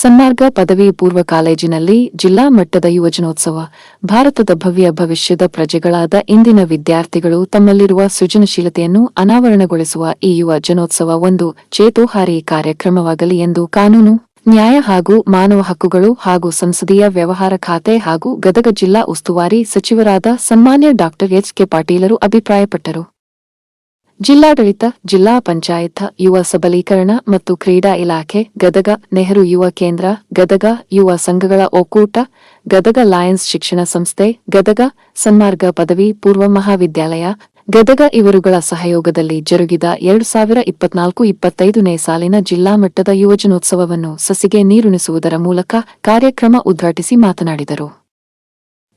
ಸನ್ಮಾರ್ಗ ಪದವಿ ಪೂರ್ವ ಕಾಲೇಜಿನಲ್ಲಿ ಜಿಲ್ಲಾ ಮಟ್ಟದ ಯುವಜನೋತ್ಸವ, ಭಾರತದ ಭವ್ಯ ಭವಿಷ್ಯದ ಪ್ರಜೆಗಳಾದ ಇಂದಿನ ವಿದ್ಯಾರ್ಥಿಗಳು ತಮ್ಮಲ್ಲಿರುವ ಸೃಜನಶೀಲತೆಯನ್ನು ಅನಾವರಣಗೊಳಿಸುವ ಈ ಯುವ ಜನೋತ್ಸವ ಒಂದು ಚೇತೋಹಾರಿ ಕಾರ್ಯಕ್ರಮವಾಗಲಿ ಎಂದು ಕಾನೂನು, ನ್ಯಾಯ ಹಾಗೂ ಮಾನವ ಹಕ್ಕುಗಳು ಹಾಗೂ ಸಂಸದೀಯ ವ್ಯವಹಾರ ಖಾತೆ ಹಾಗೂ ಗದಗ ಜಿಲ್ಲಾ ಉಸ್ತುವಾರಿ ಸಚಿವರಾದ ಸನ್ಮಾನ್ಯ ಡಾ ಎಚ್ ಕೆ ಪಾಟೀಲರು ಅಭಿಪ್ರಾಯಪಟ್ಟರು. ಜಿಲ್ಲಾಡಳಿತ, ಜಿಲ್ಲಾ ಪಂಚಾಯತ್, ಯುವ ಸಬಲೀಕರಣ ಮತ್ತು ಕ್ರೀಡಾ ಇಲಾಖೆ, ಗದಗ, ನೆಹರು ಯುವ ಕೇಂದ್ರ, ಗದಗ ಯುವ ಸಂಘಗಳ ಒಕ್ಕೂಟ, ಗದಗ ಲಯನ್ಸ್ ಶಿಕ್ಷಣ ಸಂಸ್ಥೆ, ಗದಗ ಸನ್ಮಾರ್ಗ ಪದವಿ ಪೂರ್ವ ಮಹಾವಿದ್ಯಾಲಯ, ಗದಗ ಇವರುಗಳ ಸಹಯೋಗದಲ್ಲಿ ಜರುಗಿದ ಎರಡು ಸಾವಿರ ಇಪ್ಪತ್ನಾಲ್ಕು ಇಪ್ಪತ್ತೈದನೇ ಸಾಲಿನ ಜಿಲ್ಲಾ ಮಟ್ಟದ ಯುವಜನೋತ್ಸವವನ್ನು ಸಸಿಗೆ ನೀರುಣಿಸುವುದರ ಮೂಲಕ ಕಾರ್ಯಕ್ರಮ ಉದ್ಘಾಟಿಸಿ ಮಾತನಾಡಿದರು.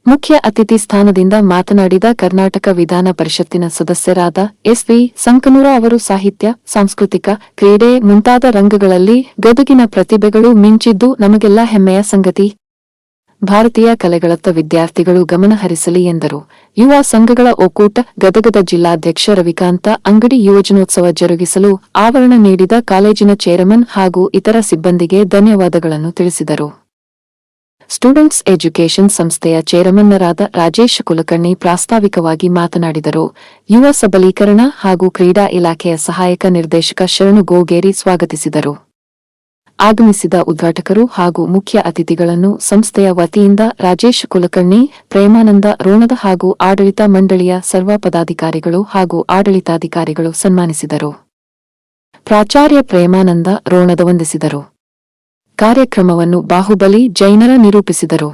ಮುಖ್ಯ ಅತಿಥಿ ಸ್ಥಾನದಿಂದ ಮಾತನಾಡಿದ ಕರ್ನಾಟಕ ವಿಧಾನ ಪರಿಷತ್ತಿನ ಸದಸ್ಯರಾದ ಎಸ್ವಿ ಸಂಕನೂರ ಅವರು ಸಾಹಿತ್ಯ, ಸಾಂಸ್ಕೃತಿಕ ಕ್ರೀಡೆ ಮುಂತಾದ ರಂಗಗಳಲ್ಲಿ ಗದುಗಿನ ಪ್ರತಿಭೆಗಳು ಮಿಂಚಿದ್ದು ನಮಗೆಲ್ಲ ಹೆಮ್ಮೆಯ ಸಂಗತಿ. ಭಾರತೀಯ ಕಲೆಗಳತ್ತ ವಿದ್ಯಾರ್ಥಿಗಳು ಗಮನಹರಿಸಲಿ ಎಂದರು. ಯುವ ಸಂಘಗಳ ಒಕ್ಕೂಟ ಗದಗದ ಜಿಲ್ಲಾಧ್ಯಕ್ಷ ರವಿಕಾಂತ ಅಂಗಡಿ ಯುವಜನೋತ್ಸವ ಜರುಗಿಸಲು ಆವರಣ ನೀಡಿದ ಕಾಲೇಜಿನ ಚೇರ್ಮನ್ ಹಾಗೂ ಇತರ ಸಿಬ್ಬಂದಿಗೆ ಧನ್ಯವಾದಗಳನ್ನು ತಿಳಿಸಿದರು. ಸ್ಟೂಡೆಂಟ್ಸ್ ಎಜುಕೇಷನ್ ಸಂಸ್ಥೆಯ ಚೇರ್ಮನ್ನರಾದ ರಾಜೇಶ್ ಕುಲಕರ್ಣಿ ಪ್ರಾಸ್ತಾವಿಕವಾಗಿ ಮಾತನಾಡಿದರು. ಯುವ ಸಬಲೀಕರಣ ಹಾಗೂ ಕ್ರೀಡಾ ಇಲಾಖೆಯ ಸಹಾಯಕ ನಿರ್ದೇಶಕ ಶರಣು ಗೋಗೇರಿ ಸ್ವಾಗತಿಸಿದರು. ಆಗಮಿಸಿದ ಉದ್ಘಾಟಕರು ಹಾಗೂ ಮುಖ್ಯ ಅತಿಥಿಗಳನ್ನು ಸಂಸ್ಥೆಯ ವತಿಯಿಂದ ರಾಜೇಶ್ ಕುಲಕರ್ಣಿ, ಪ್ರೇಮಾನಂದ ರೋಣದ ಹಾಗೂ ಆಡಳಿತ ಮಂಡಳಿಯ ಸರ್ವ ಪದಾಧಿಕಾರಿಗಳು ಹಾಗೂ ಆಡಳಿತಾಧಿಕಾರಿಗಳು ಸನ್ಮಾನಿಸಿದರು. ಪ್ರಾಚಾರ್ಯ ಪ್ರೇಮಾನಂದ ರೋಣದ ವಂದಿಸಿದರು. ಕಾರ್ಯಕ್ರಮವನ್ನು ಬಾಹುಬಲಿ ಜೈನರ ನಿರೂಪಿಸಿದರು.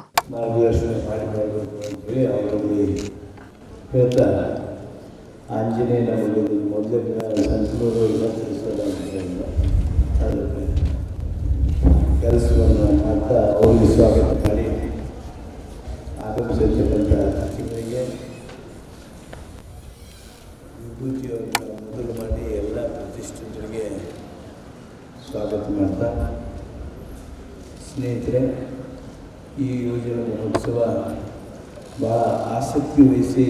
ಮೊದಲು ಮಾಡಿ ಎಲ್ಲ ಪ್ರತಿಷ್ಠಿತರಿಗೆ ಸ್ವಾಗತ ಮಾಡ್ತಾ ಸ್ನೇಹಿತರೆ, ಈ ಯೋಜನೆ ಮಹೋತ್ಸವ ಭಾಳ ಆಸಕ್ತಿ ವಹಿಸಿ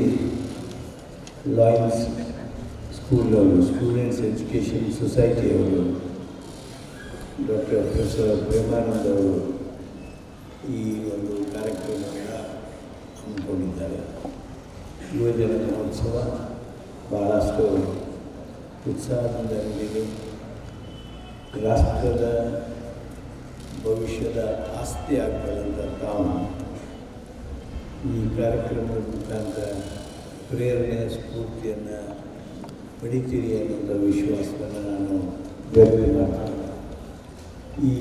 ಲಾಯನ್ಸ್ ಸ್ಕೂಲ್ ಅವರು ಸ್ಟೂಡೆಂಟ್ಸ್ ಎಜುಕೇಷನ್ ಸೊಸೈಟಿಯವರು ಡಾಕ್ಟರ್ ಪ್ರೊಫೆಸರ್ ಪ್ರೇಮಾನಂದ ಅವರು ಈ ಒಂದು ಕಾರ್ಯಕ್ರಮವನ್ನು ಹಮ್ಮಿಕೊಂಡಿದ್ದಾರೆ. ಯುವಜನ ಮಹೋತ್ಸವ ಭಾಳಷ್ಟು ಉತ್ಸಾಹದಿಂದ ನಡೆದಿದೆ ರಾಷ್ಟ್ರದ ಭವಿಷ್ಯದ ಆಸ್ತಿ ಆಗ್ತದಂತ ತಾವು ಈ ಕಾರ್ಯಕ್ರಮದ ಮುಖಾಂತರ ಪ್ರೇರಣೆ, ಸ್ಫೂರ್ತಿಯನ್ನು ಪಡಿತೀರಿ ಅನ್ನೋಂಥ ವಿಶ್ವಾಸವನ್ನು ನಾನು ವ್ಯಕ್ತ ಮಾಡ್ತೀನಿ ಈ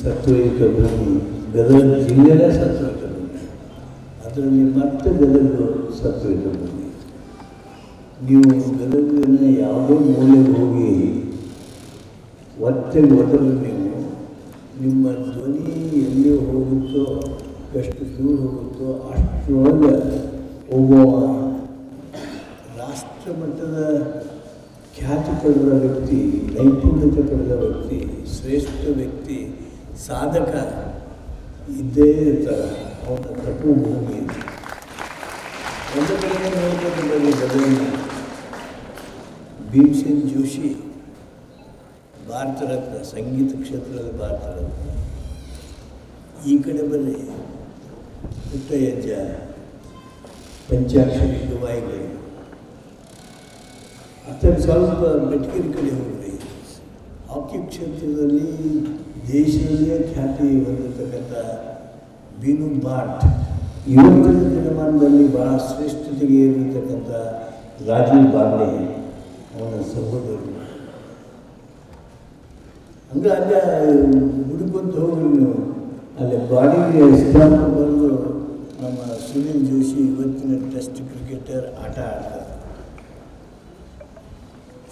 ಸತ್ವಯುತ ಭೂಮಿ, ಗದಗ ಜಿಲ್ಲೆನೇ ಸತ್ವಯುತ ಭೂಮಿ. ಅದರಲ್ಲಿ ಮತ್ತೆ ಗದಗ ಸತ್ವಯುತ ಭೂಮಿ. ನೀವು ಗದಗಿನ ಯಾವುದೋ ಮೂಲೆಗೆ ಹೋಗಿ ಒತ್ತೆ ಮೊದಲು ನೀವು ನಿಮ್ಮ ಧ್ವನಿ ಎಲ್ಲಿ ಹೋಗುತ್ತೋ, ಎಷ್ಟು ದೂರ ಹೋಗುತ್ತೋ ಅಷ್ಟರೊಳಗೆ ಒಬ್ಬ ರಾಷ್ಟ್ರ ಮಟ್ಟದ ಖ್ಯಾತಿ ಪಡೆದ ವ್ಯಕ್ತಿ ನೈಪುಣ್ಯತೆ ಪಡೆದ ವ್ಯಕ್ತಿ, ಶ್ರೇಷ್ಠ ವ್ಯಕ್ತಿ, ಸಾಧಕ ಇದ್ದೇ ಇರ್ತಾರೆ. ಅವನ ತಪ್ಪು ಭೂಮಿ ಒಂದು ಕಡೆಗೆ ಗದಗಿನ ಭೀಮಸೇನ್ ಜೋಶಿ ಭಾರತ ರತ್ನ ಸಂಗೀತ ಕ್ಷೇತ್ರದಲ್ಲಿ ಭಾರತ ರತ್ನ ಈ ಕಡೆ ಬನ್ನಿ. ಪುಟ್ಟಯ್ಯಜ್ಜ, ಪಂಚಾಕ್ಷರಿ ಗವಾಯಿಗಳು ಅತ್ಯಂತ ಸ್ವಲ್ಪ ಬೆಟಗಿರಿ ಕಡೆ ಹೋಗ್ರಿ. ಹಾಕಿ ಕ್ಷೇತ್ರದಲ್ಲಿ ದೇಶದಲ್ಲೇ ಖ್ಯಾತಿ ಹೊಂದಿರತಕ್ಕಂಥ ಬೀನು ಭಾಟ್. ಇವತ್ತಿನ ದಿನಮಾನದಲ್ಲಿ ಭಾಳ ಶ್ರೇಷ್ಠತೆಗೆ ಏರಿರ್ತಕ್ಕಂಥ ರಾಜೀವ್ ಬಾಂಡೆ ಅವನ ಸಹೋದರರು. ಹಂಗೆ ಅಲ್ಲೇ ಹುಡುಕೊಂತ ಹೋಗಿ ನೀವು ಅಲ್ಲಿ ಬಾಡಿಗೆ ಸ್ಟಾಂಪ್ ಬಂದು ನಮ್ಮ ಸುನೀಲ್ ಜೋಶಿ ಇವತ್ತಿನ ಟೆಸ್ಟ್ ಕ್ರಿಕೆಟರ್ ಆಟ ಆಡ್ತಾರೆ.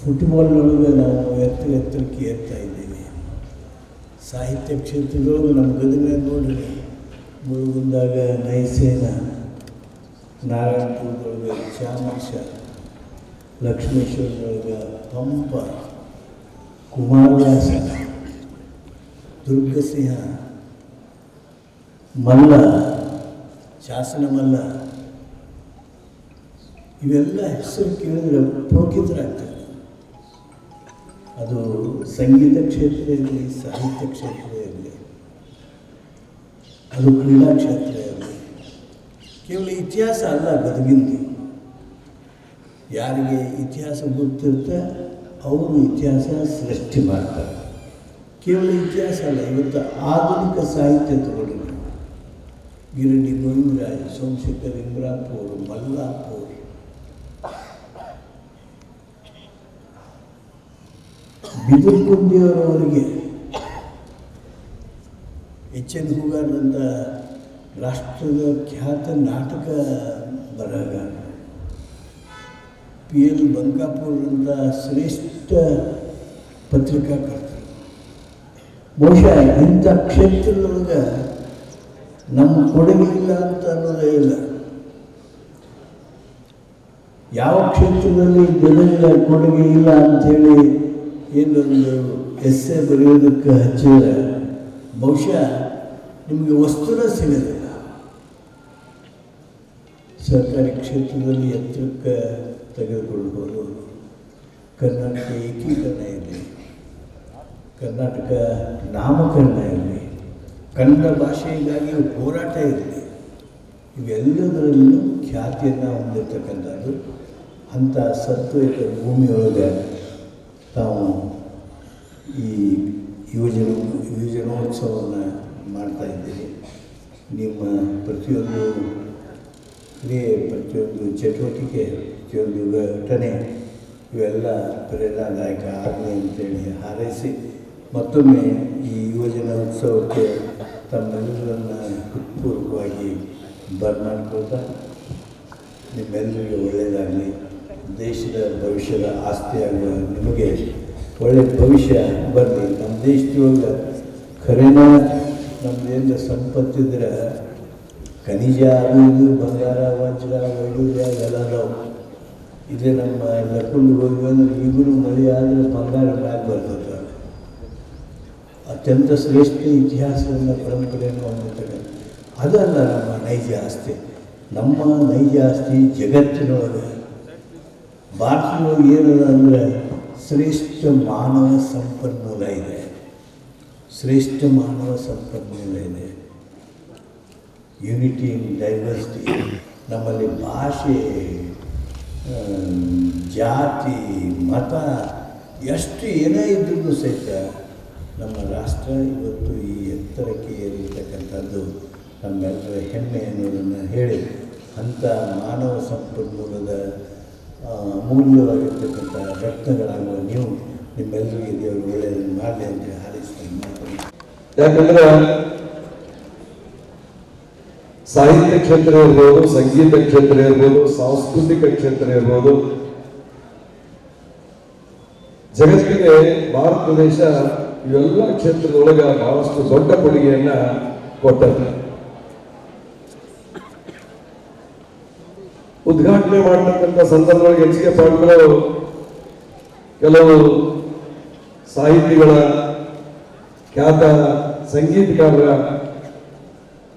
ಫುಟ್ಬಾಲ್ನೊಳಗೆ ನಾವು ಎತ್ತರ ಎತ್ತರಕ್ಕೆ ಏರ್ತಾ ಇದ್ದೀವಿ ಸಾಹಿತ್ಯ ಕ್ಷೇತ್ರದೊಳಗೆ ನಮ್ಮ ಗದಗ ನೋಡ್ರಿ. ಮುಳುಗುಂದಾಗ ನೈಸೇನ ನಾರಾಯಣಪುರದೊಳಗೆ ಚಾಮಕ್ಷ ಲಕ್ಷ್ಮೇಶ್ವರದೊಳಗೆ ಪಂಪ ಕುಮಾರವ್ಯಾಸ ದುರ್ಗಸಿಂಹ ಮಲ್ಲ ಶಾಸನ ಮಲ್ಲ, ಇವೆಲ್ಲ ಹೆಸರು ಕೇಳಿದ್ರೆ ಪುಳಕಿತರಾಗ್ತಾರೆ ಅದು ಸಂಗೀತ ಕ್ಷೇತ್ರ ಇರಲಿ ಸಾಹಿತ್ಯ ಕ್ಷೇತ್ರ ಇರಲಿ ಅದು ಕ್ರೀಡಾ ಕ್ಷೇತ್ರ ಇರಲಿ ಕೇವಲ ಇತಿಹಾಸ ಅಲ್ಲ ಗದಗಿಂದು ಯಾರಿಗೆ ಇತಿಹಾಸ ಗೊತ್ತಿರುತ್ತೆ, ಅವರು ಇತಿಹಾಸ ಸೃಷ್ಟಿ ಮಾಡ್ತಾರೆ. ಕೇವಲ ಇತಿಹಾಸ ಅಲ್ಲ, ಇವತ್ತು ಆಧುನಿಕ ಸಾಹಿತ್ಯ ತಗೊಳ್ಳಿ. ಗಿರಡಿ ಗೋವಿಂದರಾಜ್ ಸೋಮಶೇಖರ್ ಇಂದ್ರಾಪುರ್, ಮಲ್ಲಾಪುರ್. ಬಿದುರ್ಗುಂದಿಯವರವರಿಗೆ ಎಚ್ ಎನ್ ಹೂಗಾರ್ದಂಥ ರಾಷ್ಟ್ರದ ಖ್ಯಾತ ನಾಟಕ ಬರಹಗಾರ. ಪಿ ಎಲ್ ಬಂಕಾಪುರಂಥ ಶ್ರೇಷ್ಠ ಪತ್ರಿಕಾಕರ್ತರು ಬಹುಶಃ ಇಂಥ ಕ್ಷೇತ್ರದೊಳಗೆ ನಮ್ಮ ಕೊಡುಗೆ ಇಲ್ಲ ಅಂತ ಅನ್ನೋದೇ ಇಲ್ಲ. ಯಾವ ಕ್ಷೇತ್ರದಲ್ಲಿ ಜನಗಳ ಕೊಡುಗೆ ಇಲ್ಲ ಅಂಥೇಳಿ ಏನೊಂದು ಎಸ್ಸೆ ಬರೆಯೋದಕ್ಕೆ ಹಚ್ಚಿದ್ರೆ ಬಹುಶಃ ನಿಮಗೆ ವಸ್ತುನ ಸಿಗೋದಿಲ್ಲ. ಸರ್ಕಾರಿ ಕ್ಷೇತ್ರದಲ್ಲಿ ಎತ್ತರಕ್ಕೆ ತೆಗೆದುಕೊಳ್ಬೋದು ಕರ್ನಾಟಕ ಏಕೀಕರಣ ಇರಲಿ. ಕರ್ನಾಟಕ ನಾಮಕರಣ ಇರಲಿ ಕನ್ನಡ ಭಾಷೆಗಾಗಿ ಹೋರಾಟ ಇರಲಿ. ಇವೆಲ್ಲದರಲ್ಲೂ ಖ್ಯಾತಿಯನ್ನು ಹೊಂದಿರತಕ್ಕಂಥದ್ದು ಅಂಥ ಸತ್ವಯುತ ಭೂಮಿಯೊಳಗೆ ತಾವು ಈ ಯುವಜನ, ಯುವಜನೋತ್ಸವವನ್ನು ಮಾಡ್ತಾ ಇದ್ದೀರಿ. ನಿಮ್ಮ ಪ್ರತಿಯೊಂದು ಕ್ರಿಯೆ, ಪ್ರತಿಯೊಂದು ಚಟುವಟಿಕೆ, ಪ್ರತಿಯೊಂದು ಘಟನೆ ಇವೆಲ್ಲ ಪ್ರೇರಣಾದಾಯಕ ಆಗಲಿ ಅಂತೇಳಿ ಹಾರೈಸಿ ಮತ್ತೊಮ್ಮೆ ಈ ಯುವಜನ ಉತ್ಸವಕ್ಕೆ ತಮ್ಮೆಲ್ಲರನ್ನು ಹೃತ್ಪೂರ್ವಕವಾಗಿ ಬರಮಾಡ್ಕೊಳ್ತಾ ನಿಮ್ಮೆಲ್ಲರಿಗೂ ಒಳ್ಳೆಯದಾಗಲಿ. ದೇಶದ ಭವಿಷ್ಯದ ಆಸ್ತಿಯಾಗುವ ನಿಮಗೆ ಒಳ್ಳೆಯ ಭವಿಷ್ಯ ಬರಲಿ. ನಮ್ಮ ದೇಶದೊಳಗೆ ಖರೇನ ನಮ್ಮದೇನು ಸಂಪತ್ತಿದ್ರೆ ಖನಿಜ ಆಗುವುದು, ಬಂಗಾರ ವಜ್ರ ವೈಡೂರ್ಯ ಎಲ್ಲ ನಾವು ಇದೇ ನಮ್ಮ ಲಕ್ಕುಂಡು ಹೋಗಿ ಅಂದ್ರೆ ಈಗಲೂ ಮಳೆ ಆದರೆ ಬಂಗಾರ ಮ್ಯಾಗ ಬರ್ತದೆ. ಅತ್ಯಂತ ಶ್ರೇಷ್ಠ ಇತಿಹಾಸವನ್ನು ಪರಂಪರೆಯನ್ನು ಹೊಂದಿರ್ತಕ್ಕಂಥ ಅದಲ್ಲ ನಮ್ಮ ನೈಜ ಆಸ್ತಿ. ನಮ್ಮ ನೈಜ ಆಸ್ತಿ ಜಗತ್ತಿನೊಳಗೆ. ಭಾರತದೊಳಗೆ ಏನದ ಅಂದರೆ ಶ್ರೇಷ್ಠ ಮಾನವ ಸಂಪನ್ಮೂಲ ಇದೆ. ಶ್ರೇಷ್ಠ ಮಾನವ ಸಂಪನ್ಮೂಲ ಇದೆ. ಯುನಿಟಿ ಇನ್ ಡೈವರ್ಸಿಟಿ ನಮ್ಮಲ್ಲಿ ಭಾಷೆ ಜಾತಿ, ಮತ, ಎಷ್ಟು ಏನೇ ಇದ್ರೂ ಸಹಿತ ನಮ್ಮ ರಾಷ್ಟ್ರ ಇವತ್ತು ಈ ಎತ್ತರಕ್ಕೆ ಏರಿರ್ತಕ್ಕಂಥದ್ದು ನಮ್ಮೆಲ್ಲರ ಹೆಮ್ಮೆ ಅನ್ನೋದನ್ನು ಹೇಳಿ ಅಂಥ ಮಾನವ ಸಂಪನ್ಮೂಲದ ಅಮೂಲ್ಯವಾಗಿರ್ತಕ್ಕಂಥ ರತ್ನಗಳಾಗುವ ನೀವು ನಿಮ್ಮೆಲ್ಲರಿಗೆ ದೇವರು ಒಳ್ಳೆಯದನ್ನು ಮಾಡಲಿ ಅಂತ ಹಾರೈಸ್ತೀನಿ ಯಾಕಂದ್ರೆ ಸಾಹಿತ್ಯ ಕ್ಷೇತ್ರ ಇರ್ಬೋದು, ಸಂಗೀತ ಕ್ಷೇತ್ರ ಇರ್ಬೋದು, ಸಾಂಸ್ಕೃತಿಕ ಕ್ಷೇತ್ರ ಇರ್ಬೋದು, ಜಗತ್ತಿಗೆ ಭಾರತ ದೇಶ ಇವೆಲ್ಲ ಕ್ಷೇತ್ರದೊಳಗೆ ಬಹಳಷ್ಟು ದೊಡ್ಡ ಕೊಡುಗೆಯನ್ನ ಕೊಟ್ಟದ್ದು. ಉದ್ಘಾಟನೆ ಮಾಡತಕ್ಕಂಥ ಸಂದರ್ಭದಲ್ಲಿ ಎಚ್ ಕೆ ಪಾಟೀಲ್ ಕೆಲವು ಸಾಹಿತಿಗಳ ಖ್ಯಾತ ಸಂಗೀತಗಾರರ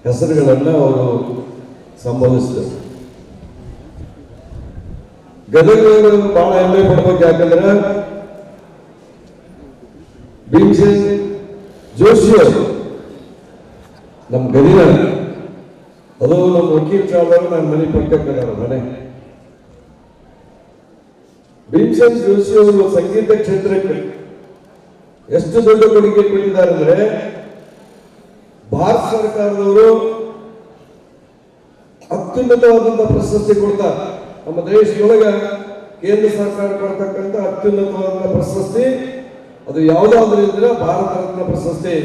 ಹೆಸರುಗಳನ್ನು ಅವರು ಸಂಬೋಧಿಸಿದರು. ಗದಗ ಬಹಳ ಹೆಮ್ಮೆ ಪಡ್ಬೇಕು ಯಾಕಂದ್ರೆ ಭೀಮಸೇನ್ ಜೋಶಿ ಅವರು ನಮ್ಮ ಗದಿನ ಅದು ನಮ್ಮ ವಕೀಲ್ ಸಾಹೇಬರು ನನ್ನ ಮನೆ ಪಕ್ಕಕ್ಕದಾರ ಮನೆ. ಭೀಮಸೇನ್ ಜೋಶಿ ಅವರು ಸಂಗೀತ ಕ್ಷೇತ್ರಕ್ಕೆ ಎಷ್ಟು ದೊಡ್ಡ ಕೊಡುಗೆ ಕೊಟ್ಟಿದ್ದಾರೆ ಅಂದ್ರೆ ಭಾರತ ಸರ್ಕಾರದವರು ಅತ್ಯುನ್ನತವಾದಂತಹ ಪ್ರಶಸ್ತಿ ಕೊಡ್ತಾರೆ. ನಮ್ಮ ದೇಶದೊಳಗೆ ಕೇಂದ್ರ ಸರ್ಕಾರ ಕೊಡ್ತಕ್ಕಂಥ ಅತ್ಯುನ್ನತವಾದಂತಹ ಪ್ರಶಸ್ತಿ ಅದು ಯಾವುದಾದ್ರೂ ಇದ್ರೆ ಭಾರತ ರತ್ನ ಪ್ರಶಸ್ತಿ.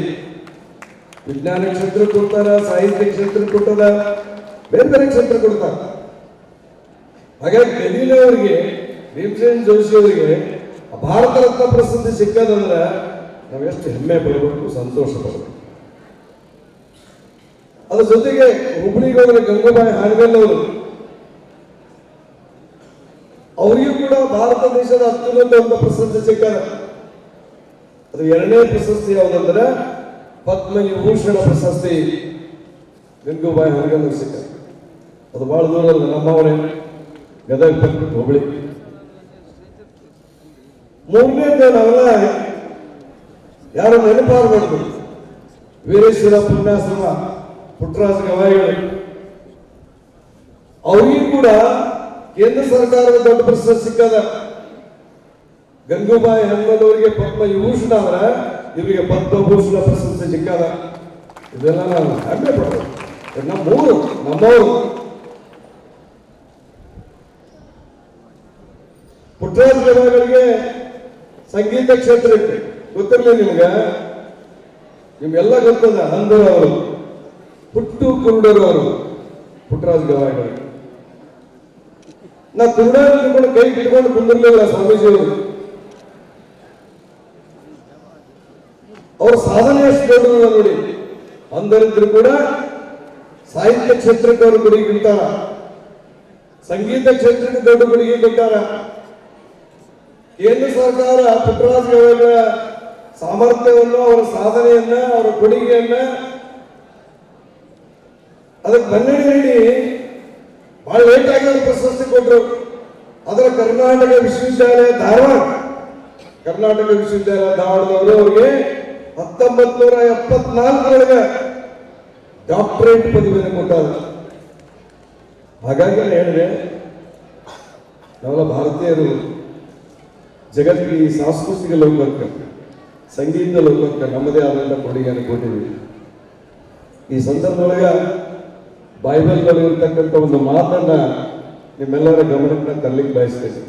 ವಿಜ್ಞಾನ ಕ್ಷೇತ್ರ ಕೊಡ್ತಾರ, ಸಾಹಿತ್ಯ ಕ್ಷೇತ್ರ ಕೊಟ್ಟದ ಬೇರೆ ಬೇರೆ ಕ್ಷೇತ್ರ ಕೊಡ್ತಾರ. ಹಾಗೆ ಗದೀಲ ಅವರಿಗೆ, ಭೀಮಸೇನ್ ಜೋಶಿ ಅವರಿಗೆ ಭಾರತ ರತ್ನ ಪ್ರಶಸ್ತಿ ಸಿಕ್ಕದಂದ್ರೆ ನಾವು ಎಷ್ಟು ಹೆಮ್ಮೆ ಪಡಬೇಕು, ಸಂತೋಷ ಪಡಬೇಕು. ಅದ್ರ ಜೊತೆಗೆ ಹುಬ್ಬಳ್ಳಿಗೆ ಹೋದ್ರೆ ಗಂಗೂಬಾಯಿ ಹಾನಗಲ್ ಅವರು ಅವರಿಗೂ ಕೂಡ ಭಾರತ ದೇಶದ ಅತ್ಯುನ್ನತ ಒಂದು ಪ್ರಶಸ್ತಿ ಸಿಕ್ಕದ ಅದು ಎರಡನೇ ಪ್ರಶಸ್ತಿ ಯಾವುದಂದ್ರೆ ಪದ್ಮ ವಿಭೂಷಣ ಪ್ರಶಸ್ತಿ ಗಂಗೂಬಾಯಿ ಹಾನಗಲ್ ಸಿಕ್ಕ ಅದು ಬಹಳ ದೂರ ಅಲ್ಲ ನಮ್ಮವರೇ ಗದಗ ಹುಬ್ಬಳ್ಳಿ ಮೂರನೇದು ನಾವೆಲ್ಲ ಯಾರು ನೆನಪಾಗಬಾರ್ದು ವೀರೇಶ್ವರ ಪುಣ್ಯಾಶ್ರಮ ಪುಟ್ಟರಾಜ ಗವಾಯಿಗಳು. ಅವ್ರಿಗೂ ಕೂಡ ಕೇಂದ್ರ ಸರ್ಕಾರದ ದೊಡ್ಡ ಪ್ರಶಸ್ತಿ ಸಿಕ್ಕದ. ಗಂಗೂಬಾಯಿ ಹನುಮನವರಿಗೆ ಪದ್ಮ ಅವರ ಇವರಿಗೆ ಪದ್ಮಭೂಷಣ ಪ್ರಶಸ್ತಿ ಸಿಕ್ಕದ. ಇದೆಲ್ಲ ನಾವು ಹೆಮ್ಮೆ ಪಡೋದು ನಮ್ಮೂರು ನಮ್ಮವರು ಪುಟ್ಟರಾಜ ಗವಾಯಿಗಳಿಗೆ ಸಂಗೀತ ಕ್ಷೇತ್ರಕ್ಕೆ ಗೊತ್ತಿರಲಿ ನಿಮ್ಗೆ? ನಿಮ್ಗೆಲ್ಲ ಗೊತ್ತದ ಅವರು. ಪುಟ್ಟು ಕುರುಡರು ಅವರು ಪುಟ್ಟರಾಜ ಗವಾಯಿಗಳು ನಾ ಕುರುಡ ಹಿಡ್ಕೊಂಡು ಕೈ ಹಿಡ್ಕೊಂಡು ಕುಂದಿರ್ಲಿಲ್ಲ ಸ್ವಾಮೀಜಿ ಅವರು ಅವ್ರ ಸಾಧನೆ ಎಷ್ಟು ದೊಡ್ಡದ ನೋಡಿ. ಅಂದರಿದ್ರು ಕೂಡ ಸಾಹಿತ್ಯ ಕ್ಷೇತ್ರಕ್ಕೆ ಅವರು ಕೊಡ್ತಾರ ಸಂಗೀತ ಕ್ಷೇತ್ರಕ್ಕೆ ದೊಡ್ಡ ಕೊಡುಗೆ ಕೊಟ್ಟಾರ ಕೇಂದ್ರ ಸರ್ಕಾರ ಪುಟ್ಟರಾಜ್ ಅವರ ಸಾಮರ್ಥ್ಯವನ್ನು, ಅವರ ಸಾಧನೆಯನ್ನ, ಅವರ ಕೊಡುಗೆಯನ್ನ ಅದಕ್ಕೆ ಕನ್ನಡ ನೀಡಿ. ಬಹಳ ಲೇಟ್ ಆಗಿ ಅವ್ರಿಗೆ ಪ್ರಶಸ್ತಿ ಕೊಟ್ಟರು ಅದರ ಕರ್ನಾಟಕ ವಿಶ್ವವಿದ್ಯಾಲಯ ಧಾರವಾಡ. ಕರ್ನಾಟಕ ವಿಶ್ವವಿದ್ಯಾಲಯ ಧಾರವಾಡದವರು ಅವರಿಗೆ ಹತ್ತೊಂಬತ್ ನೂರ ಎಪ್ಪತ್ನಾಲ್ಕರೊಳಗೆ ಡಾಕ್ಟರೇಟ್ ಪದವಿಯನ್ನು ಕೊಟ್ಟಾರ ಹಾಗಾಗಿ ಹೇಳಿದೆ ನಾವೆಲ್ಲ ಭಾರತೀಯರು ಜಗತ್ತಿಗೆ ಸಾಂಸ್ಕೃತಿಕ ಲೋಕಕ್ಕೆ ಸಂಗೀತ ಲೋಕಕ್ಕೆ ನಮ್ಮದೇ ಆದಂಥ ಕೊಡುಗೆಯನ್ನು ಕೊಟ್ಟಿದ್ದೀವಿ. ಈ ಸಂದರ್ಭದೊಳಗ ಬೈಬಲ್ನಲ್ಲಿ ಇರ್ತಕ್ಕಂಥ ಒಂದು ಮಾತನ್ನ ನಿಮ್ಮೆಲ್ಲರ ಗಮನಕ್ಕೆ ತರಲಿಕ್ಕೆ ಬಯಸ್ತೇನೆ.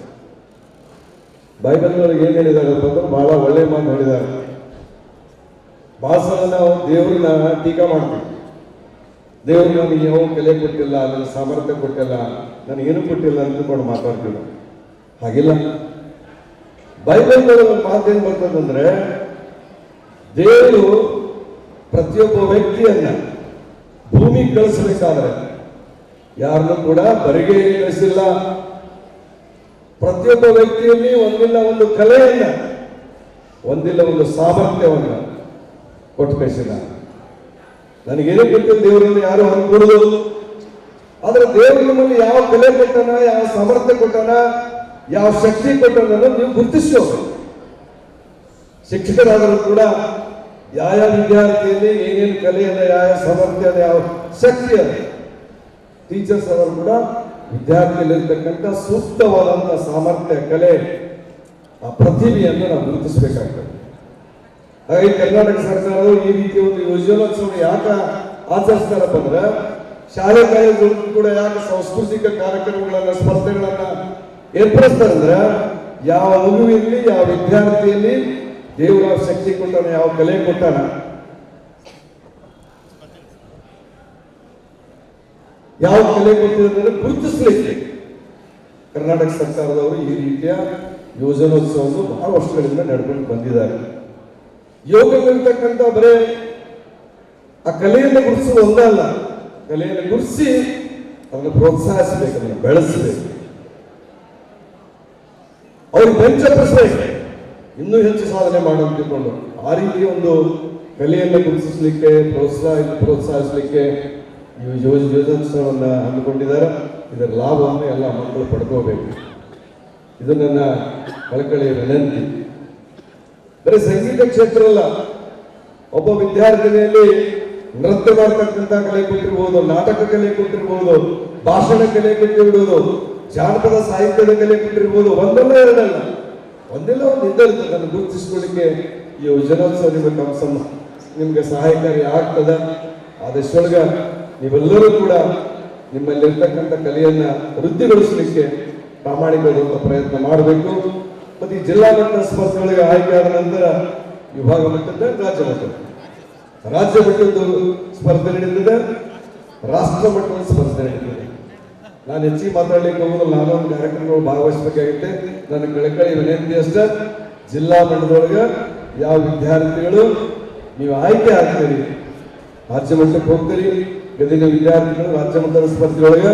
ಬೈಬಲ್ನೊಳಗೆ ಏನು ಹೇಳಿದ್ದಾರೆ ಅಂತಂದ್ರೆ ಬಹಳ ಒಳ್ಳೆ ಮಾತು ಹೇಳಿದ್ದಾರೆ. ಸಲ ನಾವು ದೇವ್ರನ್ನ ಟೀಕಾ ಮಾಡ್ತೀವಿ. ದೇವ್ರು ನನಗೆ ಯಾವ ಕಲೆ ಕೊಟ್ಟಿಲ್ಲ ನನ್ನ ಸಾಮರ್ಥ್ಯ ಕೊಟ್ಟಿಲ್ಲ ನನಗೇನು ಕೊಟ್ಟಿಲ್ಲ ಅಂದ್ಕೊಂಡು ಮಾತಾಡ್ತೀವಿ. ನಾವು. ಹಾಗಿಲ್ಲ ಬೈಬಲ್ನಲ್ಲಿ ಒಂದು ಮಾತೇನು ಬರ್ತದಂದ್ರೆ, ದೇವರು ಪ್ರತಿಯೊಬ್ಬ ವ್ಯಕ್ತಿಯನ್ನ ಭೂಮಿ ಕಳಿಸಬೇಕಾದ್ರೆ, ಯಾರನ್ನು ಕೂಡ ಬರಿಗೆ ಕಳಿಸಿಲ್ಲ. ಪ್ರತಿಯೊಬ್ಬ ವ್ಯಕ್ತಿಯಲ್ಲಿ ಒಂದಿಲ್ಲ ಒಂದು ಕಲೆಯನ್ನ, ಒಂದಿಲ್ಲ ಒಂದು ಸಾಮರ್ಥ್ಯವನ್ನ. ಕೊಟ್ಟು ಕಳಿಸಿಲ್ಲ. ನನಗೇನು ಗೊತ್ತಿಲ್ಲ ದೇವರನ್ನು ಯಾರು ಅನ್ಕೊಡುದು ಆದ್ರೆ ದೇವರು ನಮ್ಮಲ್ಲಿ ಯಾವ ಕಲೆ ಕೊಟ್ಟನ, ಯಾವ ಸಾಮರ್ಥ್ಯ ಕೊಟ್ಟನ, ಯಾವ ಶಕ್ತಿ ಕೊಟ್ಟನ ನೀವು ಗುರುತಿಸೋ ಶಿಕ್ಷಕರಾದರೂ ಕೂಡ ಯಾವ ಯಾವ ವಿದ್ಯಾರ್ಥಿಯಲ್ಲಿ ಏನೇನು ಕಲೆ ಅದ ಯಾವ ಸಾಮರ್ಥ್ಯ ಅದ ಯಾವ ಶಕ್ತಿ ಅದ ಟೀಚರ್ಸ್ ಅವರು ಕೂಡ ವಿದ್ಯಾರ್ಥಿಯಲ್ಲಿರ್ತಕ್ಕಂಥ ಸೂಕ್ತವಾದಂಥ ಸಾಮರ್ಥ್ಯ, ಕಲೆ, ಆ ಪ್ರತಿಭೆಯನ್ನು ನಾವು ಗುರುತಿಸಬೇಕಾಗ್ತದೆ. ಹಾಗಾಗಿ ಕರ್ನಾಟಕ ಸರ್ಕಾರವು ಈ ರೀತಿಯ ಒಂದು ಯೋಜನೋತ್ಸವ ಯಾಕೆ ಆಚರಿಸ್ತಾರಪ್ಪ ಅಂದ್ರೆ ಶಾಲೆ ಕಾಲೇಜುಗಳು ಕೂಡ ಯಾಕೆ ಸಾಂಸ್ಕೃತಿಕ ಕಾರ್ಯಕ್ರಮಗಳನ್ನ, ಸ್ಪರ್ಧೆಗಳನ್ನ ಏರ್ಪಡಿಸ್ತಾರೆ ಅಂದ್ರೆ ಯಾವ ಮಗುವಿನಲ್ಲಿ ಯಾವ ವಿದ್ಯಾರ್ಥಿಯಲ್ಲಿ ದೇವರ ಶಕ್ತಿ ಕೊಟ್ಟಾನ, ಯಾವ ಕಲೆ ಕೊಟ್ಟಾನ? ಯಾವ ಕಲೆ ಕೊಟ್ಟಿದೆ ಗುರುತಿಸಲಿಕ್ಕೆ ಕರ್ನಾಟಕ ಸರ್ಕಾರದವರು ಈ ರೀತಿಯ ಯೋಜನೋತ್ಸವವನ್ನು ಬಹಳ ವರ್ಷಗಳಿಂದ ನಡ್ಕೊಂಡು ಬಂದಿದ್ದಾರೆ. ಯೋಗದಲ್ಲಿರ್ತಕ್ಕಂಥ ಬರೇ ಆ ಕಲೆಯನ್ನು ಗುರ್ಸು ಒಂದಲ್ಲ ಕಲೆಯನ್ನು ಗುರುಸಿ ಅದನ್ನು ಪ್ರೋತ್ಸಾಹಿಸಬೇಕು ಅದನ್ನು ಬೆಳೆಸಬೇಕು. ಅವ್ರಿಗೆ ಬೆಂಚಪ್ಪಿಸಬೇಕು ಇನ್ನೂ ಹೆಚ್ಚು ಸಾಧನೆ ಮಾಡೋದು ಆ ರೀತಿಯ ಒಂದು ಕಲೆಯನ್ನು ಗುರುತಿಸಲಿಕ್ಕೆ, ಪ್ರೋತ್ಸಾಹ, ಪ್ರೋತ್ಸಾಹಿಸಲಿಕ್ಕೆ ಯೋಜ ಯೋಜನೋತ್ಸವವನ್ನು ಅಂದುಕೊಂಡಿದ್ದಾರೆ ಇದರ ಲಾಭವನ್ನು ಎಲ್ಲ ಮಕ್ಕಳು ಪಡ್ಕೋಬೇಕು. ಇದು ನನ್ನ ಕಳಕಳಿಯ ವಿನಂತಿ. ಬರೀ ಸಂಗೀತ ಕ್ಷೇತ್ರ ಅಲ್ಲ, ಒಬ್ಬ ವಿದ್ಯಾರ್ಥಿನಿಯಲ್ಲಿ ನೃತ್ಯ ಮಾಡ್ತಕ್ಕಂಥ ಕಲೆ ಕೊಟ್ಟಿರ್ಬೋದು, ನಾಟಕ ಕಲೆ ಕೊಟ್ಟಿರ್ಬೋದು, ಭಾಷಣ ಕಲೆ ಕೊಟ್ಟಿರ್ಬೋದು ಜಾನಪದ ಸಾಹಿತ್ಯದ ಕಲೆ ಕೊಟ್ಟಿರ್ಬೋದು, ಒಂದಲ್ಲ ಎರಡಲ್ಲ. ಒಂದಿಲ್ಲ ಒಂದು ಇದ್ದಿರ್ತದೆ ಅದನ್ನು ಗುರುತಿಸ್ಕೊಳ್ಳಿಕ್ಕೆ ಈ ಯೋಜನೋತ್ಸವ ನಿಮ್ಮ ಸಮ ನಿಮ್ಗೆ ಸಹಾಯಕಾರಿ ಆಗ್ತದ. ಆದಷ್ಟೊಳಗ ನೀವೆಲ್ಲರೂ ಕೂಡ ನಿಮ್ಮಲ್ಲಿರ್ತಕ್ಕಂಥ ಕಲೆಯನ್ನ ವೃದ್ಧಿಗೊಳಿಸಲಿಕ್ಕೆ ಪ್ರಾಮಾಣಿಕವಾದಂಥ ಪ್ರಯತ್ನ ಮಾಡಬೇಕು. ಮತ್ತೆ ಈ ಜಿಲ್ಲಾ ಮಟ್ಟದ ಸ್ಪರ್ಧೆಗಳಿಗೆ ಆಯ್ಕೆ ಆದ ನಂತರ ವಿಭಾಗ ಮಟ್ಟದ ರಾಜ್ಯ ಮಟ್ಟದ. ರಾಜ್ಯ ಮಟ್ಟದ ಸ್ಪರ್ಧೆ ನಡೀತದೆ ರಾಷ್ಟ್ರ ಮಟ್ಟದ ಸ್ಪರ್ಧೆ ನಡೀತದೆ ನಾನು ಹೆಚ್ಚಿಗೆ ಮಾತಾಡ್ಲಿಕ್ಕೆ ಹೋಗೋದು ನಾನು ಕಾರ್ಯಕ್ರಮಗಳು ಭಾಗವಹಿಸಬೇಕಾಗಿತ್ತೆ ನನ್ನ ಕಳಕಳಿ ವಿನಂತಿ ಅಷ್ಟೇ. ಜಿಲ್ಲಾ ಮಟ್ಟದೊಳಗೆ ಯಾವ ವಿದ್ಯಾರ್ಥಿಗಳು ನೀವು ಆಯ್ಕೆ ಆಗ್ತೀರಿ, ರಾಜ್ಯ ಮಟ್ಟಕ್ಕೆ ಹೋಗ್ತೀರಿ ಗದಿನ ವಿದ್ಯಾರ್ಥಿಗಳು ರಾಜ್ಯ ಮಟ್ಟದ ಸ್ಪರ್ಧೆಯೊಳಗೆ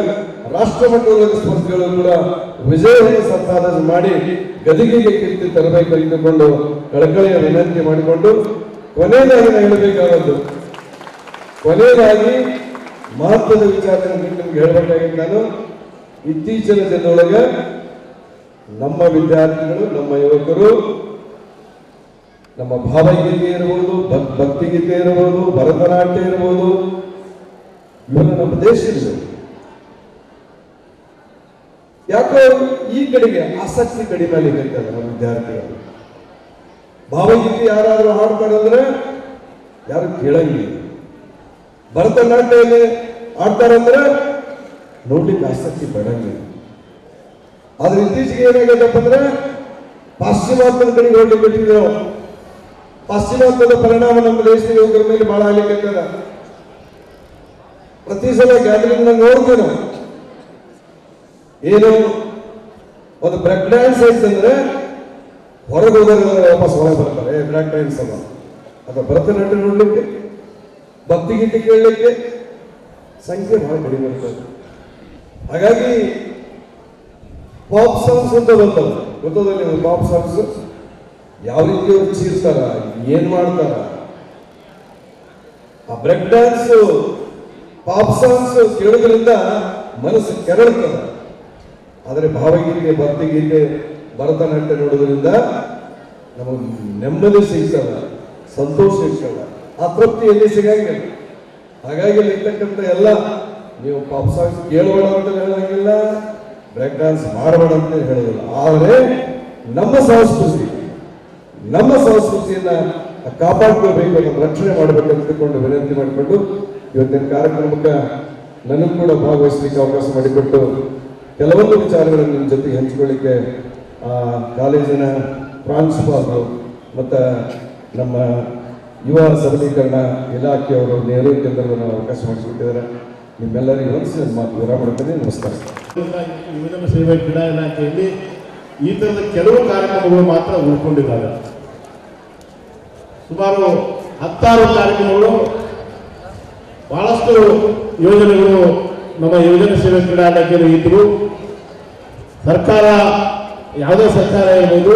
ರಾಷ್ಟ್ರ ಮಟ್ಟದಲ್ಲಿ ಸ್ಪರ್ಧೆಗಳು ಕೂಡ ವಿಜಯವನ್ನು ಸಂಪಾದನೆ ಮಾಡಿ ಗದಿಗೆಗೆ ಕೀರ್ತಿ ತರಬೇಕು ಎಂದುಕೊಂಡು ಕಳಕಳಿಯ ವಿನಂತಿ ಮಾಡಿಕೊಂಡು ಕೊನೆಯದಾಗಿ ಹೇಳಬೇಕಾದದ್ದು, ಕೊನೆಯದಾಗಿ ಮಹತ್ವದ ವಿಚಾರಗಳನ್ನು ನಿಮ್ಗೆ ಹೇಳಬೇಕಾಗಿದ್ದು ನಾನು ಇತ್ತೀಚಿನ ದಿನದೊಳಗೆ ನಮ್ಮ ವಿದ್ಯಾರ್ಥಿಗಳು, ನಮ್ಮ ಯುವಕರು, ನಮ್ಮ ಭಾವಗೀತೆ ಇರಬಹುದು ಭಕ್- ಭಕ್ತಿಗೀತೆ ಇರಬಹುದು ಭರತನಾಟ್ಯ ಇರಬಹುದು ಇವರು ನಮ್ಮ ದೇಶದ ಯಾಕೋ ಈ ಕಡೆಗೆ ಆಸಕ್ತಿ ಕಡಿಮೆ ಆಗಲಿಕ್ಕೆ ನಮ್ಮ ವಿದ್ಯಾರ್ಥಿಗಳು. ಭಾವಗೀತೆ ಯಾರಾದ್ರೂ ಹಾಡ್ತಾರಂದ್ರೆ ಯಾರು ಕೇಳಂಗಿಲ್ಲ. ಭರತನಾಟ್ಯದಲ್ಲಿ ಆಡ್ತಾರಂದ್ರೆ ನೋಡ್ಲಿಕ್ಕೆ ಆಸಕ್ತಿ ಪಡಂಗಿಲ್ಲ. ಆದ್ರೆ ಇತ್ತೀಚೆಗೆ ಏನಾಗೈತಪ್ಪ ಅಂದ್ರೆ ಪಾಶ್ಚಿಮಾತ್ಯದ ಕಡೆಗೆ ಹೋಗ್ಲಿಕ್ಕೆ ಬಿಟ್ಟಿದ್ದೇವೆ. ಪಾಶ್ಚಿಮಾತ್ಯದ ಪರಿಣಾಮ ನಮ್ಮ ದೇಶದ ಯುವಕರ ಮೇಲೆ ಬಹಳ ಆಗ್ಲಿಕ್ಕೆ ಪ್ರತಿ ಸಲ ಗ್ಯಾದರಿಂಗ್ ನೋಡ್ತೀವಿ ನಾವು ಏನು? ಒಂದು ಬ್ರೆಕ್ ಡ್ಯಾನ್ಸ್ ಐತಂದ್ರೆ ಹೊರಗೆ ಹೋಗೋದ್ರೆ ವಾಪಸ್ ಹೊರಗೆ ಬರ್ತಾರೆ. ಬ್ರ್ಯಾಕ್ ಡ್ಯಾನ್ಸ್ ಅಲ್ಲ. ಅಥವಾ ಭರತನಾಟ್ಯ ನೋಡ್ಲಿಕ್ಕೆ ಭಕ್ತಿಗೀತೆ ಕೇಳಲಿಕ್ಕೆ ಸಂಖ್ಯೆ ಬಹಳ ಕಡಿಮೆ ಇರ್ತದೆ. ಹಾಗಾಗಿ ಪಾಪ್ ಸಾಂಗ್ಸ್ ಅಂತ ಬಂದವು ಗೊತ್ತದ ನೀವು ಪಾಪ್ ಸಾಂಗ್ಸ್ ಯಾವ ರೀತಿ ಅವ್ರು ಚೀರ್ತಾರ, ಏನ್ ಮಾಡ್ತಾರ? ಆ ಬ್ರೆಕ್ ಡ್ಯಾನ್ಸ್ ಪಾಪ್ ಸಾಂಗ್ಸ್ ಕೇಳೋದ್ರಿಂದ ಮನಸ್ಸು ಕೆರಳ್ತದ. ಆದರೆ ಭಾವಗೀತೆ, ಭಕ್ತಿಗೀತೆ, ಭರತನಾಟ್ಯ ನೋಡೋದ್ರಿಂದ ನಮಗೆ ನೆಮ್ಮದಿ ಸಿಗ್ತಲ್ಲ ಸಂತೋಷ ಸಿಗ್ತಲ್ಲ ಆ ತೃಪ್ತಿ ಎಲ್ಲಿ ಸಿಗಂಗಿಲ್ಲ. ಹಾಗಾಗಿ ಇರ್ತಕ್ಕಂಥ ಎಲ್ಲ ನೀವು ಪಾಪ್ ಸಾಂಗ್ಸ್ ಕೇಳಬೇಡ ಅಂತ ಹೇಳಂಗಿಲ್ಲ, ಬ್ರೇಕ್ ಡ್ಯಾನ್ಸ್ ಮಾಡಬೇಡ ಅಂತ ಹೇಳೋದಿಲ್ಲ. ಆದರೆ ನಮ್ಮ ಸಂಸ್ಕೃತಿ, ನಮ್ಮ ಸಂಸ್ಕೃತಿಯನ್ನ ಕಾಪಾಡ್ಕೋಬೇಕು ಅದನ್ನು ರಕ್ಷಣೆ ಮಾಡಬೇಕು ಅಂತಕೊಂಡು ವಿನಂತಿ ಮಾಡಿಕೊಂಡು ಇವತ್ತಿನ ಕಾರ್ಯಕ್ರಮಕ್ಕೆ ನನಗೂ ಕೂಡ ಭಾಗವಹಿಸಲಿಕ್ಕೆ ಅವಕಾಶ ಮಾಡಿಕೊಟ್ಟು ಕೆಲವೊಂದು ವಿಚಾರಗಳನ್ನು ನಿಮ್ಮ ಜೊತೆ ಹಂಚಿಕೊಳ್ಳಿಕ್ಕೆ, ಆ, ಕಾಲೇಜಿನ ಪ್ರಾಂಶುಪಾಲರು ಮತ್ತು ನಮ್ಮ ಯುವ ಸಬಲೀಕರಣ ಇಲಾಖೆಯವರು ನೆಹರು ಕೇಂದ್ರವನ್ನು ಅವಕಾಶ ಮಾಡಿಸಿಬಿಟ್ಟಿದ್ದಾರೆ ನಿಮ್ಮೆಲ್ಲರಿಗೂ ಹೊಂದಿಸಿ ನನ್ನ ಮಾತು ವಿರಾಮ ಮಾಡ್ತೇನೆ ನಮಸ್ಕಾರ. ಕ್ರೀಡಾ ಇಲಾಖೆಯಲ್ಲಿ ಈ ಥರದ ಕೆಲವು ಕಾರ್ಯಕ್ರಮಗಳು ಮಾತ್ರ ಉಳ್ಕೊಂಡಿದ್ದಾವೆ. ಸುಮಾರು ಹತ್ತಾರು ಕಾರ್ಯಕ್ರಮಗಳು, ಬಹಳಷ್ಟು ಯೋಜನೆಗಳು ನಮ್ಮ ಯುವಜನ ಸೇವೆ ಕ್ರೀಡಾ ಇಲಾಖೆಯಲ್ಲಿ ಇದ್ರು. ಸರ್ಕಾರ ಯಾವುದೇ ಸರ್ಕಾರ ಇರ್ಬೋದು,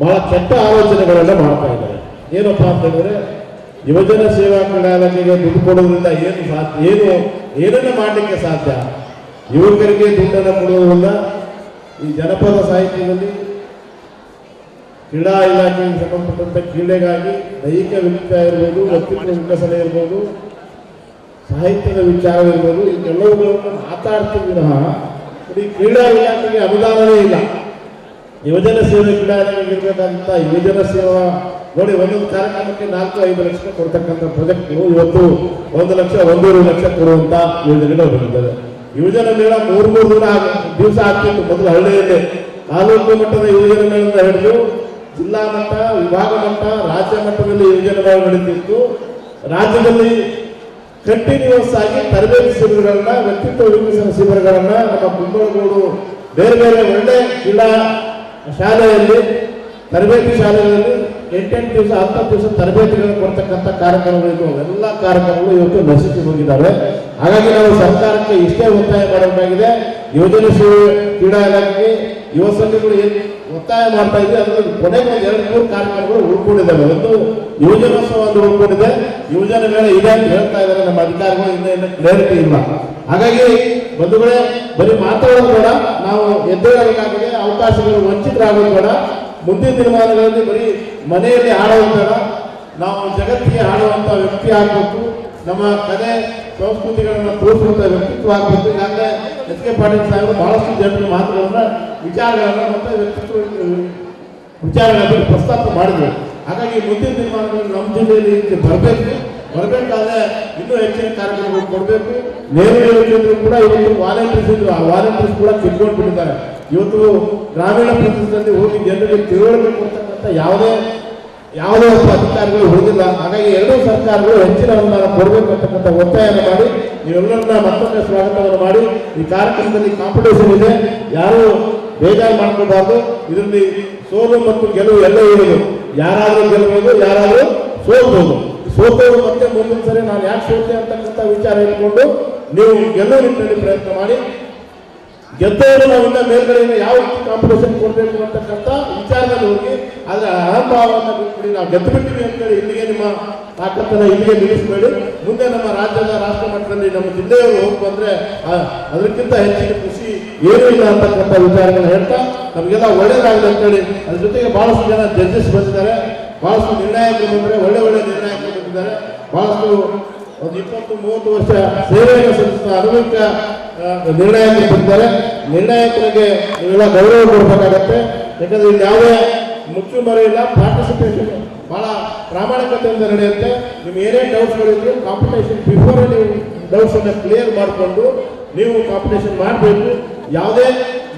ಬಹಳ ಕೆಟ್ಟ ಆಲೋಚನೆಗಳನ್ನು ಮಾಡ್ತಾ ಇದ್ದಾರೆ. ಏನಪ್ಪಾ ಅಂತಂದರೆ ಯುವಜನ ಸೇವಾ ಕ್ರೀಡಾ ಇಲಾಖೆಗೆ ದುಡ್ಡು ಕೊಡೋದ್ರಿಂದ ಏನು ಸಾಧ್ಯ, ಏನು ಏನನ್ನ ಮಾಡಲಿಕ್ಕೆ ಸಾಧ್ಯ? ಯುವಕರಿಗೆ ದುಡ್ಡನ್ನು ಕೊಡುವುದರಿಂದ ಈ ಜನಪದ ಸಾಹಿತ್ಯದಲ್ಲಿ ಕ್ರೀಡಾ ಇಲಾಖೆಗೆ ಸಂಬಂಧಪಟ್ಟಂತ ಕ್ರೀಡೆಗಾಗಿ ದೈಹಿಕ ವಿಕಸ ಇರ್ಬೋದು, ವ್ಯಕ್ತಿತ್ವ ವಿಕಸನ ಇರ್ಬೋದು ಸಾಹಿತ್ಯದ ವಿಚಾರ ಈ ಕೆಲವುಗಳನ್ನು ಮಾತಾಡ್ತೀವಿ ವಿನಃ ಈ ಕ್ರೀಡಾ ಇಲಾಖೆಗೆ ಅನುದಾನವೇ ಇಲ್ಲ. ಯುವಜನ ಸೇವೆ ಕ್ರೀಡಾ ಇಲಾಖೆಗೆ ಯುವಜನ ಸೇವಾ ನೋಡಿ, ಒಂದೊಂದು ಕಾರ್ಯಕ್ರಮಕ್ಕೆ ನಾಲ್ಕು, ಐದು ಲಕ್ಷ ಕೊಡ್ತಕ್ಕಂಥ ಪ್ರಾಜೆಕ್ಟ್ಗಳು ಇವತ್ತು ಒಂದು ಲಕ್ಷ, ಒಂದೂವರೆ ಲಕ್ಷ ಕೊಡುವಂತ ಯೋಜನೆಗಳು ಬರುತ್ತದೆ ಯುವಜನ ಮೇಳ ಮೂರು ಮೂರು ದಿನ ದಿವಸ ಆಗ್ತಿತ್ತು ಮೊದಲು ಹಳ್ಳಿಯಲ್ಲಿ. ತಾಲೂಕು ಮಟ್ಟದ ಯುವಜನ ಮೇಳದಿಂದ ಹಿಡಿದು ಜಿಲ್ಲಾ ಮಟ್ಟ, ವಿಭಾಗ ಮಟ್ಟ, ರಾಜ್ಯ ಮಟ್ಟದಲ್ಲಿ ಯುವಜನ ಮೇಳ ನಡೀತಿತ್ತು. ರಾಜ್ಯದಲ್ಲಿ ಕಂಟಿನ್ಯೂಸ್ ಆಗಿ ತರಬೇತಿ ಶಿಬಿರಗಳನ್ನ, ವ್ಯಕ್ತಿತ್ವ ವಿಕಸನ ಶಿಬಿರಗಳನ್ನ ನಮ್ಮ ಕುಂಬಳಗೂಡು ಬೇರೆ ಬೇರೆ ಒಳ್ಳೆ ಜಿಲ್ಲಾ ಶಾಲೆಯಲ್ಲಿ, ತರಬೇತಿ ಶಾಲೆಗಳಲ್ಲಿ ಎಂಟೆಂಟು ದಿವಸ ಹತ್ತು ದಿವಸ ತರಬೇತಿಗಳನ್ನು ಕೊಡ್ತಕ್ಕಂಥ ಕಾರ್ಯಕ್ರಮಗಳು ಎಲ್ಲ ಕಾರ್ಯಕ್ರಮಗಳು ಇವತ್ತು ನಶಿಸಿ ಹೋಗಿದ್ದಾವೆ. ಹಾಗಾಗಿ ನಾವು ಸರ್ಕಾರಕ್ಕೆ ಇಷ್ಟೇ ಒತ್ತಾಯ ಮಾಡಬೇಕಾಗಿದೆ ಯೋಜನೆ ಕ್ರೀಡಾ ಇಲಾಖೆಗೆ ಯುವ ಸಂಘಗಳು ಏನು ಒತ್ತಾಯ ಮಾಡ್ತಾ ಇದೆ ಅದರಲ್ಲಿ ಕೊನೆಗೆ ಎರಡು, ಮೂರು ಕಾರ್ಯಕ್ರಮಗಳು ಉಳ್ಕೊಂಡಿದ್ದಾವೆ. ಒಂದು ಯುವಜನೋತ್ಸವ ಒಂದು ಉಳ್ಕೊಂಡಿದೆ. ಯುವಜನ ಮೇಲೆ ಇದೆ ಅಂತ ಹೇಳ್ತಾ ಇದ್ದಾರೆ ನಮ್ಮ ಅಧಿಕಾರಿಗಳು, ಇನ್ನೂ ಇನ್ನೂ ಕ್ಲಾರಿಟಿ ಇಲ್ಲ. ಹಾಗಾಗಿ ಬಂಧುಗಳೇ, ಬರೀ ಮಾತಾಡೋದು ಕೂಡ ನಾವು ಎದ್ದೇಳಬೇಕಾಗಿದೆ ಅವಕಾಶಗಳು ವಂಚಿತರಾಗೋದು ಕೂಡ ಮುಂದಿನ ದಿನಮಾನಗಳಲ್ಲಿ ಬರೀ ಮನೆಯಲ್ಲಿ ಆಡೋದು ನಾವು ಜಗತ್ತಿಗೆ ಆಡುವಂಥ ವ್ಯಕ್ತಿ ಆಗಬೇಕು. ನಮ್ಮ ಕಲೆ ಸಂಸ್ಕೃತಿಗಳನ್ನು ತೋರಿಸುವಂತ ವ್ಯಕ್ತಿತ್ವ ಆಗಬೇಕು ಈಗಾಗಲೇ ಎಸ್ ಕೆ ಪಾಟೀಲ್ ಸಾಹೇಬರು ಬಹಳಷ್ಟು ಜನರ ಮಾತುಗಳನ್ನ, ವಿಚಾರಗಳನ್ನ ಮತ್ತೆ ವ್ಯಕ್ತಿತ್ವ ವಿಚಾರಗಳನ್ನು ಪ್ರಸ್ತಾಪ ಮಾಡಿದ್ರು. ಹಾಗಾಗಿ ಮುಂದಿನ ದಿನಮಾನಗಳಲ್ಲಿ ನಮ್ಮ ಜಿಲ್ಲೆಯಲ್ಲಿ ಬರಬೇಕು. ಬರಬೇಕಾದ್ರೆ ಇನ್ನೂ ಹೆಚ್ಚಿನ ಕಾರ್ಯಕ್ರಮಗಳು ಕೊಡಬೇಕು. ನೇರ ಕೇಂದ್ರ ಕೂಡ ಇವತ್ತು ವಾಲಂಟಿಯರ್ಸ್ ಇದ್ರು. ಆ ವಾಲಂಟಿಯರ್ಸ್ ಕೂಡ ತಿಳ್ಕೊಂಡು ಬಿಟ್ಟಿದ್ದಾರೆ ಇವತ್ತು ಗ್ರಾಮೀಣ ಪ್ರದೇಶದಲ್ಲಿ ಹೋಗಿ ಜನರಿಗೆ ತಿಳುವಳಿಕೆ ಕೊಡ್ತಕ್ಕಂಥ ಯಾವುದೇ ಯಾವುದೇ ಒಬ್ಬ ಅಧಿಕಾರಿಗಳು ಉಳಿದಿಲ್ಲ ಹಾಗಾಗಿ ಎರಡೂ ಸರ್ಕಾರಗಳು ಹೆಚ್ಚಿನ ಅನುದಾನ ಕೊಡಬೇಕು ಅಂತಕ್ಕಂಥ ಒತ್ತಾಯವನ್ನು ಮಾಡಿ, ನೀವೆಲ್ಲರನ್ನ ಮತ್ತೊಮ್ಮೆ ಸ್ವಾಗತವನ್ನು ಮಾಡಿ, ಈ ಕಾರ್ಯಕ್ರಮದಲ್ಲಿ ಕಾಂಪಿಟೇಷನ್ ಇದೆ. ಯಾರು ಬೇಜಾರು ಮಾಡ್ಕೋಬಾರ್ದು ಇದರಲ್ಲಿ ಸೋಲು ಮತ್ತು ಗೆಲುವು ಎಲ್ಲ ಇರುವುದು. ಯಾರಾದರೂ ಗೆಲ್ಲಬಹುದು ಯಾರಾದರೂ ಸೋಲ್ಬೋದು. ಸೋತವರು ಮತ್ತೆ ಮುಂದಿನ ಸರಿ ನಾನು ಯಾಕೆ ಸೋತೆ ಅಂತಕ್ಕಂಥ ವಿಚಾರ ಇಟ್ಕೊಂಡು ನೀವು ಗೆಲ್ಲೋ ನಿಟ್ಟಿನಲ್ಲಿ ಪ್ರಯತ್ನ ಮಾಡಿ. ಗೆದ್ದವರು ನಾವು ಇನ್ನ ಮೇಲ್ಗಡೆಯಿಂದ ಯಾವ ಕಾಂಪಿಟೇಷನ್ ಕೊಡಬೇಕು ಅಂತಕ್ಕಂಥ ವಿಚಾರದಲ್ಲಿ ಹೋಗಿ ಅದರ ಅಹಂಭಾವವನ್ನು ಬಿಟ್ಬಿಡಿ. ನಾವು ಗೆದ್ದು ಬಿಟ್ಟಿವಿ ಅಂತೇಳಿ ಇಲ್ಲಿಗೆ ನಿಮ್ಮ ತಾಕತ್ತನ್ನು ಇಲ್ಲಿಗೆ ನಿಲ್ಲಿಸಬೇಡಿ. ಮುಂದೆ ನಮ್ಮ ರಾಜ್ಯದ ರಾಷ್ಟ್ರ ಮಟ್ಟದಲ್ಲಿ ನಮ್ಮ ಜಿಲ್ಲೆಯವರು ಹೋಗಿ ಬಂದ್ರೆ ಅದಕ್ಕಿಂತ ಹೆಚ್ಚಿನ ಖುಷಿ ಏನೂ ಇಲ್ಲ ಅಂತಕ್ಕಂಥ ವಿಚಾರಗಳನ್ನ ಹೇಳ್ತಾ, ನಮಗೆಲ್ಲ ಒಳ್ಳೇದಾಗಲಿ ಅಂತೇಳಿ ಅದ್ರ ಜೊತೆಗೆ ಬಹಳಷ್ಟು ಜನ ಜಡ್ಜಸ್ ಬಂದಿದ್ದಾರೆ. ಬಹಳಷ್ಟು ನಿರ್ಣಾಯಕರು ಬಂದರೆ ಒಳ್ಳೆ ಒಳ್ಳೆ ನಿರ್ಣಾಯಕರು ಬಂದಿದ್ದಾರೆ. ಬಹಳಷ್ಟು ಒಂದು ಇಪ್ಪತ್ತು, ಮೂವತ್ತು ವರ್ಷ ಸೇವೆಯನ್ನು ಸಲ್ಲಿಸಿದ ಅನುಭವಿಕ ಆ, ನಿರ್ಣಾಯಕರು ಬರ್ತಾರೆ ನಿರ್ಣಾಯಕರಿಗೆ ಎಲ್ಲ ಗೌರವ ಕೊಡಬೇಕಾಗತ್ತೆ. ಯಾಕಂದ್ರೆ ಇಲ್ಲಿ ಯಾವುದೇ ಮುಚ್ಚುಮರೆ ಇಲ್ಲ ಪಾರ್ಟಿಸಿಪೇಷನ್ ಬಹಳ ಪ್ರಾಮಾಣಿಕತೆಯಿಂದ ನಡೆಯುತ್ತೆ. ನಿಮ್ಗೆ ಏನೇ ಡೌಟ್ಸ್ಗಳಿದ್ರು ಕಾಂಪಿಟೇಷನ್ ಬಿಫೋರ್ ನೀವು ಡೌಟ್ಸ್ ಅನ್ನ ಕ್ಲಿಯರ್ ಮಾಡಿಕೊಂಡು ನೀವು ಕಾಂಪಿಟೇಷನ್ ಮಾಡಬೇಕು. ಯಾವುದೇ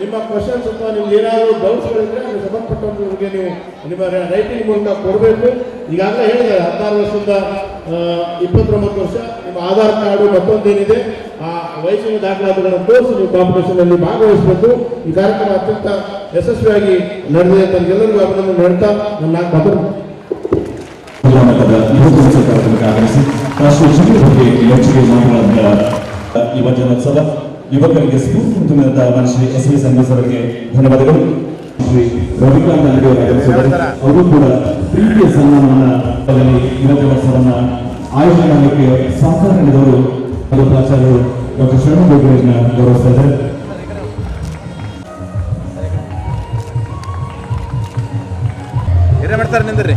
ನಿಮ್ಮ ಕ್ವಶನ್ಸ್ ಅಥವಾ ನಿಮ್ಗೆ ಏನಾದರೂ ಡೌಟ್ಸ್ಗಳಿದ್ರೆ ಅದು ಸಂಬಂಧಪಟ್ಟವ್ರಿಗೆ ನೀವು ನಿಮ್ಮ ರೈಟಿಂಗ್ ಮೂಲಕ ಕೊಡಬೇಕು. ಈಗಾಗಲೇ ಹೇಳಿದ್ದಾರೆ ಹದಿನಾರು ವರ್ಷದಿಂದ ಇಪ್ಪತ್ತೊಂಬತ್ತು ವರ್ಷ ನಿಮ್ಮ ಆಧಾರ್ ಕಾರ್ಡು ಮತ್ತೊಂದೇನಿದೆ ಆ ವಯಸ್ಸಿನ ದಾಖಲಾತಿಗಳನ್ನು ತೋರಿಸಿ ನೀವು ಕಾಂಪಿಟೇಷನ್ನಲ್ಲಿ ಭಾಗವಹಿಸಬೇಕು. ಈ ಕಾರ್ಯಕ್ರಮ ಅತ್ಯಂತ ಯಶಸ್ವಿಯಾಗಿ ನಡೆದಿದೆ ಎಲ್ಲರಿಗೂ ಅಭಿನಂದನೆ ಹೇಳ್ತಾ ನನ್ನ ಮಾತು ಕಾರ್ಯಕ್ರಮಕ್ಕೆ ಆಗಮಿಸಿ ಯುವ ಜನೋತ್ಸವ. ಯುವಕರಿಗೆ ಸ್ಫೂರ್ತಿ ತುಂಬಿದಂತಹ ಶ್ರೀ ಎಸ್ ವಿ ಸಂಗೀತ ಅವರಿಗೆ ಧನ್ಯವಾದಗಳು. ಶ್ರೀ ರವಿಕಾಂತ್ ಅಂಗಡಿ ಅವರು ಕೂಡ ಪ್ರೀತಿಯ ಸನ್ಮಾನವನ್ನು ಯುವಕ ವರ್ಷವನ್ನ ಆಯೋಜನೆ ಮಾಡಲಿಕ್ಕೆ ಸಹಕಾರ ನೀಡಿದವರು ಅವರು ಪ್ರಾಚಾರ್ಯರು ಡಾಕ್ಟರ್ ಶರಣ ಬೋಗಿರನ್ನ ಗೌರವಿಸ್ತಾ ಇದ್ದಾರೆ. ಮಾಡ್ತಾರೆ ನಿಂದ್ರಿ.